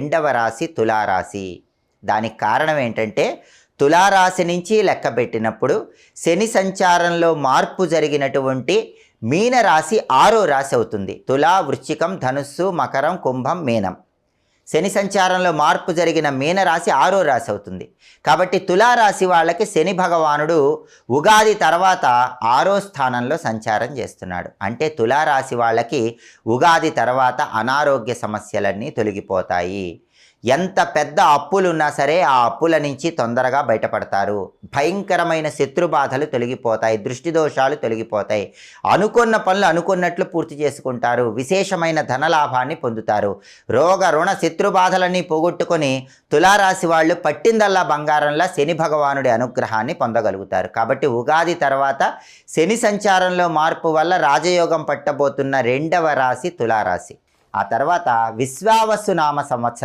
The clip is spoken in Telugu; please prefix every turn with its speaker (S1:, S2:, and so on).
S1: రెండవ రాశి తులారాశి. దానికి కారణం ఏంటంటే తులారాశి నుంచి లెక్క పెట్టినప్పుడు శని సంచారంలో మార్పు జరిగినటువంటి మీనరాశి ఆరో రాశి అవుతుంది. తులా వృశ్చికం ధనుస్సు మకరం కుంభం మీనం. శని సంచారంలో మార్పు జరిగిన మీనరాశి ఆరో రాశి అవుతుంది. కాబట్టి తులారాశి వాళ్ళకి శని భగవానుడు ఉగాది తర్వాత ఆరో స్థానంలో సంచారం చేస్తున్నాడు. అంటే తులారాశి వాళ్ళకి ఉగాది తర్వాత అనారోగ్య సమస్యలన్నీ తొలగిపోతాయి. ఎంత పెద్ద అప్పులు ఉన్నా సరే ఆ అప్పుల నుంచి తొందరగా బయటపడతారు. భయంకరమైన శత్రు బాధలు తొలగిపోతాయి దృష్టి దోషాలు తొలగిపోతాయి. అనుకున్న పనులు అనుకున్నట్లు పూర్తి చేసుకుంటారు. విశేషమైన ధనలాభాన్ని పొందుతారు. రోగ రుణ శత్రు బాధలన్నీ పోగొట్టుకొని తులారాశి వాళ్ళు పట్టిందల్లా బంగారంలా శని భగవానుడి అనుగ్రహాన్ని పొందగలుగుతారు. కాబట్టి ఉగాది తర్వాత శని సంచారంలో మార్పు వల్ల రాజయోగం పట్టబోతున్న రెండవ రాశి తులారాశి. ఆ తర్వాత విశ్వావసు నామ సంవత్సరం.